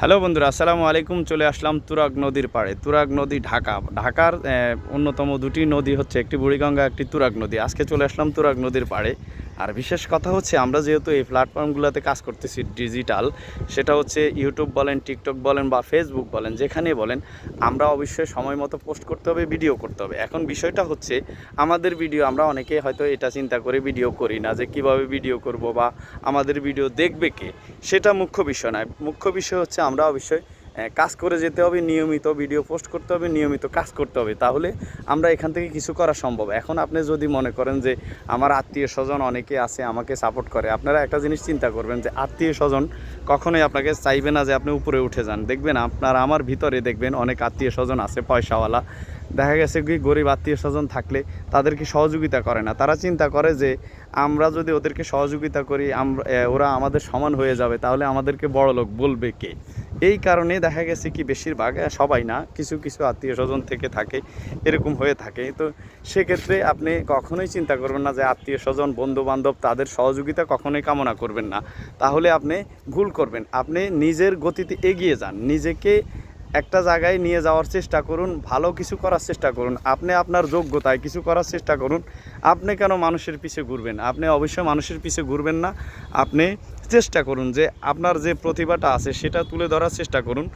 Hello বন্ধুরা, আসসালামু আলাইকুম। চলে আসলাম তুরাগ নদীর পাড়ে। তুরাগ নদী ঢাকা। ঢাকার অন্যতম দুটি নদী হচ্ছে একটি বুড়িগঙ্গা, একটি তুরাগ নদী। আজকে চলে আসলাম তুরাগ নদীর পাড়ে। আর বিশেষ কথা হচ্ছে, আমরা যেহেতু এই প্ল্যাটফর্মগুলোতে কাজ করতেছি ডিজিটাল সেটা হচ্ছে ইউটিউব বলেন টিকটক বলেন বা ফেসবুক বলেন যেখানে বলেন, আমরা অবশ্যই সময় মতো পোস্ট করতে হবে ভিডিও করতে হবে। এখন বিষয়টা হচ্ছে, আমাদের ভিডিও আমরা অনেকে হয়তো এটা চিন্তা করে ভিডিও করি না যে কীভাবে ভিডিও করব বা আমাদের ভিডিও দেখবে কে? সেটা মুখ্য বিষয় নয়। মুখ্য বিষয় হচ্ছে, আমরা অবশ্যই কাজ করে যেতে হবে, নিয়মিত ভিডিও পোস্ট করতে হবে, নিয়মিত কাজ করতে হবে। তাহলে আমরা এখান থেকে কিছু করা সম্ভব। এখন আপনি যদি মনে করেন যে আমার আত্মীয় স্বজন অনেকে আছে, আমাকে সাপোর্ট করে, আপনারা একটা জিনিস চিন্তা করবেন যে আত্মীয় স্বজন কখনোই আপনাকে চাইবে না যে আপনি উপরে উঠে যান। দেখবেন আপনার আমার ভিতরে দেখবেন অনেক আত্মীয় স্বজন আছে, পয়সাওয়ালা। দেখা গেছে কি, গরিব আত্মীয় স্বজন থাকলে তাদেরকে সহযোগিতা করে না। তারা চিন্তা করে যে আমরা যদি ওদেরকে সহযোগিতা করি, আমরা ওরা আমাদের সমান হয়ে যাবে, তাহলে আমাদেরকে বড় লোক বলবে কে? এই কারণে দেখা গেছে কি বেশিরভাগ সবাই না, কিছু কিছু আত্মীয় স্বজন থেকে থাকে, এরকম হয়ে থাকে। তো সেক্ষেত্রে আপনি কখনোই চিন্তা করবেন না যে আত্মীয় স্বজন বন্ধু বান্ধব তাদের সহযোগিতা কখনোই কামনা করবেন না। তাহলে আপনি ভুল করবেন। আপনি নিজের গতিতে এগিয়ে যান। নিজেকে একটা জায়গায় নিয়ে যাওয়ার চেষ্টা করুন, ভালো কিছু করার চেষ্টা করুন। আপনি আপনার যোগ্যতায় কিছু করার চেষ্টা করুন। আপনি কেন মানুষের পিছে ঘুরবেন? আপনি অবশ্যই মানুষের পিছে ঘুরবেন না। আপনি চেষ্টা করুন যে আপনার যে প্রতিভাটা আছে সেটা তুলে ধরার চেষ্টা করুন।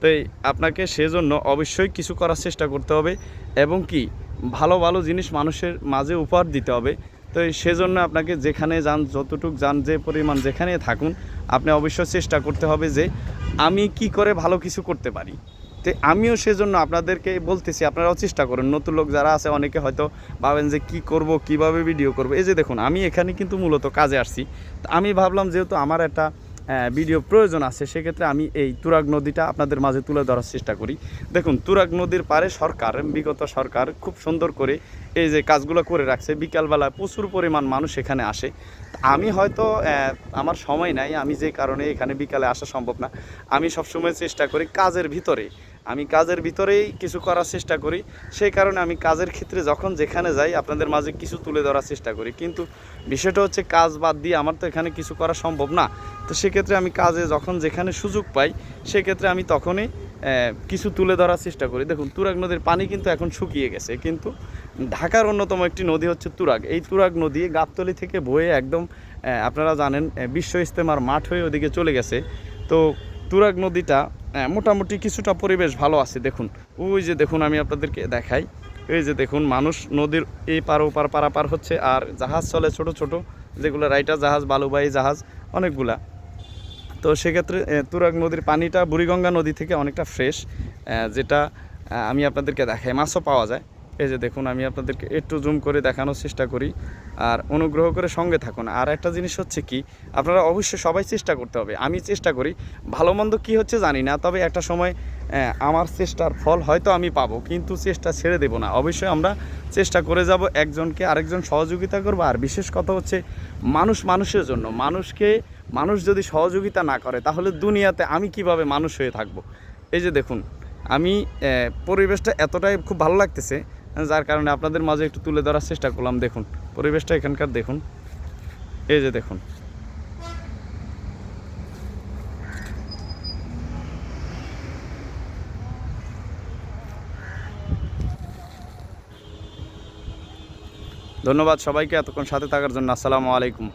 তাই আপনাকে সেজন্য অবশ্যই কিছু করার চেষ্টা করতে হবে এবং কি? ভালো ভালো জিনিস মানুষের মাঝে উপহার দিতে হবে। তো সেজন্য আপনাকে যেখানে যান, যতটুক যান, যে পরিমাণ যেখানে থাকুন, আপনি অবশ্যই চেষ্টা করতে হবে যে আমি কি করে ভালো কিছু করতে পারি। তো আমিও সেজন্য আপনাদেরকে বলতেছি, আপনারাও চেষ্টা করুন। নতুন লোক যারা আছে, অনেকে হয়তো ভাবেন যে কি করব, কীভাবে ভিডিও করব। এই যে দেখুন, আমি এখানে কিন্তু মূলত কাজে আসছি। তো আমি ভাবলাম যেহেতু আমার একটা ভিডিও প্রয়োজন আছে, সেক্ষেত্রে আমি এই তুরাগ নদীটা আপনাদের মাঝে তুলে ধরার চেষ্টা করি। দেখুন, তুরাগ নদীর পারে সরকার, বিগত সরকার খুব সুন্দর করে এই যে কাজগুলো করে রাখছে। বিকালবেলা প্রচুর পরিমাণ মানুষ এখানে আসে। আমি হয়তো আমার সময় নাই, আমি যে কারণে এখানে বিকালে আসা সম্ভব না। আমি সবসময় চেষ্টা করি কাজের ভিতরে আমি কাজের ভিতরেই কিছু করার চেষ্টা করি। সেই কারণে আমি কাজের ক্ষেত্রে যখন যেখানে যাই, আপনাদের মাঝে কিছু তুলে ধরার চেষ্টা করি। কিন্তু বিষয়টা হচ্ছে কাজ বাদ দিয়ে আমার তো এখানে কিছু করা সম্ভব না। তো সেক্ষেত্রে আমি কাজে যখন যেখানে সুযোগ পাই, সেক্ষেত্রে আমি তখনই কিছু তুলে ধরার চেষ্টা করি। দেখুন, তুরাগ নদীর পানি কিন্তু এখন শুকিয়ে গেছে। কিন্তু ঢাকার অন্যতম একটি নদী হচ্ছে তুরাগ। এই তুরাগ নদী গাবতলি থেকে বয়ে একদম আপনারা জানেন বিশ্ব ইস্তেমার মাঠ হয়ে ওদিকে চলে গেছে। তো তুরাগ নদীটা আহ, মোটামুটি কিছুটা পরিবেশ ভালো আছে দেখুন। ওই যে দেখুন আমি আপনাদেরকে দেখাই। এই যে দেখুন মানুষ নদীর এই পার ওপার পারাপার হচ্ছে আর জাহাজ চলে ছোট ছোট যেগুলো রাইটার জাহাজ বালুবাহী জাহাজ অনেকগুলা। তো সেক্ষেত্রে তুরাগ নদীর পানিটা বুড়িগঙ্গা নদী থেকে অনেকটা ফ্রেশ যেটা আমি আপনাদেরকে দেখাই। মাছও পাওয়া যায়। এই যে দেখুন, আমি আপনাদেরকে একটু জুম করে দেখানোর চেষ্টা করি। আর অনুগ্রহ করে সঙ্গে থাকুন। আর একটা জিনিস হচ্ছে কি, আপনারা অবশ্যই সবাই চেষ্টা করতে হবে। আমি চেষ্টা করি, ভালো মন্দ কী হচ্ছে জানি না, তবে একটা সময় আমার চেষ্টার ফল হয়তো আমি পাবো, কিন্তু চেষ্টা ছেড়ে দেব না। অবশ্যই আমরা চেষ্টা করে যাব একজনকে আরেকজন সহযোগিতা করব। আর বিশেষ কথা হচ্ছে, মানুষ মানুষের জন্য। মানুষকে, মানুষ যদি সহযোগিতা না করে, তাহলে দুনিয়াতে আমি কীভাবে মানুষ হয়ে থাকব? এই যে দেখুন, আমি পরিবেশটা এতটাই খুব ভালো লাগতেছে যার কারণে আপনাদের মাঝে একটু তুলে ধরার চেষ্টা করলাম, দেখুন। পরিবেশটা এখানকার, দেখুন। এই যে দেখুন। ধন্যবাদ সবাইকে, এতক্ষণ সাথে থাকার জন্য। আসসালামু আলাইকুম।